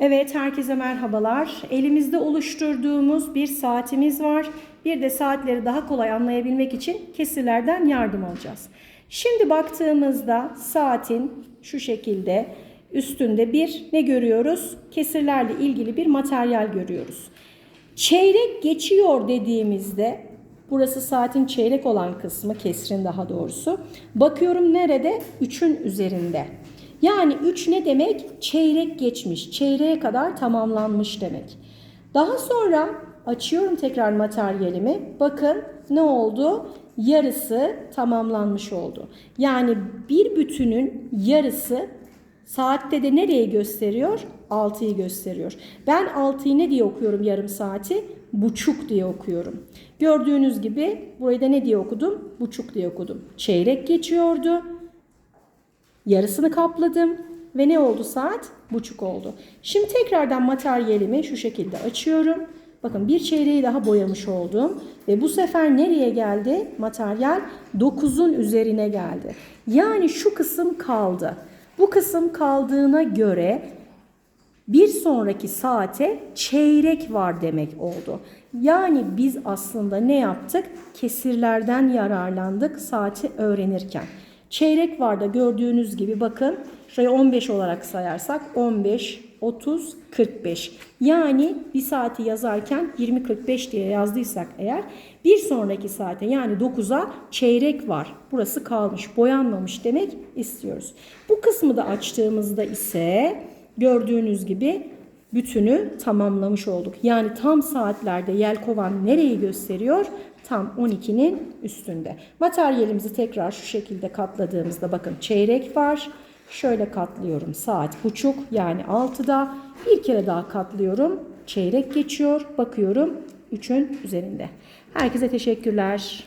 Evet, herkese merhabalar. Elimizde oluşturduğumuz bir saatimiz var. Bir de saatleri daha kolay anlayabilmek için kesirlerden yardım alacağız. Şimdi baktığımızda saatin şu şekilde üstünde bir ne görüyoruz? Kesirlerle ilgili bir materyal görüyoruz. Çeyrek geçiyor dediğimizde burası saatin çeyrek olan kısmı kesrin daha doğrusu. Bakıyorum nerede? 3'ün üzerinde. Yani 3 ne demek? Çeyrek geçmiş. Çeyreğe kadar tamamlanmış demek. Daha sonra açıyorum tekrar materyalimi. Bakın ne oldu? Yarısı tamamlanmış oldu. Yani bir bütünün yarısı Saatte de nereyi gösteriyor? 6'yı gösteriyor. Ben 6'yı ne diye okuyorum yarım saati? Buçuk diye okuyorum. Gördüğünüz gibi burayı da ne diye okudum? Buçuk diye okudum. Çeyrek geçiyordu. Yarısını kapladım ve ne oldu saat? Buçuk oldu. Şimdi tekrardan materyalimi şu şekilde açıyorum. Bakın bir çeyreği daha boyamış oldum. Ve bu sefer nereye geldi? Materyal 9'un üzerine geldi. Yani şu kısım kaldı. Bu kısım kaldığına göre bir sonraki saate çeyrek var demek oldu. Yani biz aslında ne yaptık? Kesirlerden yararlandık saati öğrenirken. Çeyrek var da gördüğünüz gibi bakın şuraya 15 olarak sayarsak 15, 30, 45. Yani bir saati yazarken 20-45 diye yazdıysak eğer bir sonraki saate yani 9'a çeyrek var. Burası kalmış, boyanmamış demek istiyoruz. Bu kısmı da açtığımızda ise gördüğünüz gibi bütünü tamamlamış olduk. Yani tam saatlerde yelkovan nereyi gösteriyor? Tam 12'nin üstünde. Materyalimizi tekrar şu şekilde katladığımızda bakın çeyrek var. Şöyle katlıyorum saat buçuk yani 6'da. Bir kere daha katlıyorum. Çeyrek geçiyor. Bakıyorum 3'ün üzerinde. Herkese teşekkürler.